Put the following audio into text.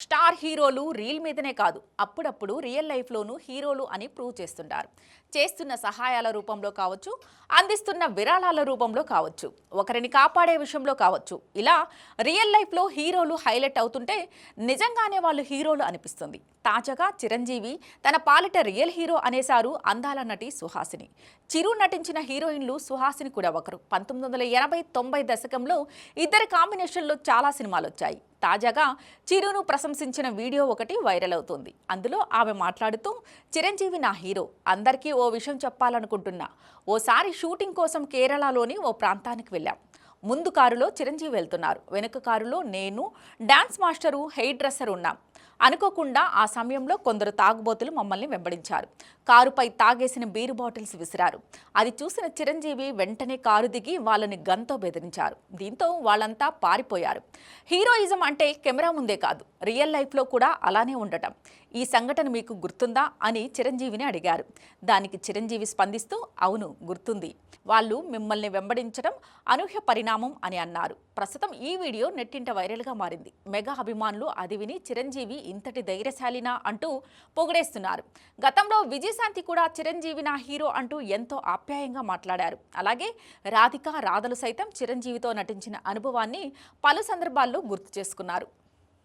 Star హీరోలు reel మీదనే కాదు అప్పుడప్పుడు రియల్ లైఫ్లోనూ హీరోలు అని ప్రూవ్ చేస్తుంటారు. చేస్తున్న సహాయాల రూపంలో కావచ్చు అందిస్తున్న విరాళాల రూపంలో కావచ్చు ఒకరిని కాపాడే విషయంలో కావచ్చు. ఇలా రియల్ లైఫ్లో హీరోలు హైలైట్ అవుతుంటే నిజంగానే వాళ్ళు హీరోలు అనిపిస్తుంది. తాజాగా చిరంజీవి తన పాలిట రియల్ హీరో అనేశారు అందాల నటి సుహాసిని. చిరు నటించిన హీరోయిన్లు సుహాసిని కూడా ఒకరు. పంతొమ్మిది వందల ఎనభై తొంభై దశకంలో ఇద్దరి కాంబినేషన్లో చాలా సినిమాలు వచ్చాయి తాజాగా చిరును ప్రశంసించిన వీడియో ఒకటి వైరల్ అవుతుంది. అందులో ఆమె మాట్లాడుతూ చిరంజీవి నా హీరో. అందరికీ ఓ విషయం చెప్పాలనుకుంటున్నా. ఓసారి షూటింగ్ కోసం కేరళలోని ఓ ప్రాంతానికి వెళ్ళాం. ముందు కారులో చిరంజీవి వెళ్తున్నారు. వెనుక కారులో నేను డాన్స్ మాస్టరు హెయిర్ డ్రెస్సర్ ఉన్నాం. అనుకోకుండా ఆ సమయంలో కొందరు తాగుబోతులు మమ్మల్ని వెంబడించారు. కారుపై తాగేసిన బీరు బాటిల్స్ విసిరారు. అది చూసిన చిరంజీవి వెంటనే కారు దిగి వాళ్ళని గన్తో బెదిరించారు. దీంతో వాళ్ళంతా పారిపోయారు. హీరోయిజం అంటే కెమెరా ముందే కాదు రియల్ లైఫ్లో కూడా అలానే ఉండటం. ఈ సంఘటన మీకు గుర్తుందా అని చిరంజీవిని అడిగారు. దానికి చిరంజీవి స్పందిస్తూ అవును గుర్తుంది. వాళ్ళు మిమ్మల్ని వెంబడించడం అనూహ్య పరిణామం అని అన్నారు. ప్రస్తుతం ఈ వీడియో నెట్టింట వైరల్గా మారింది. మెగా అభిమానులు అది విని చిరంజీవి ఇంతటి ధైర్యశాలినా అంటూ పొగిడేస్తున్నారు. గతంలో విజయశాంతి కూడా చిరంజీవి నా హీరో అంటూ ఎంతో ఆప్యాయంగా మాట్లాడారు. అలాగే రాధిక రాధలు సైతం చిరంజీవితో నటించిన అనుభవాన్ని పలు సందర్భాల్లో గుర్తు చేసుకున్నారు.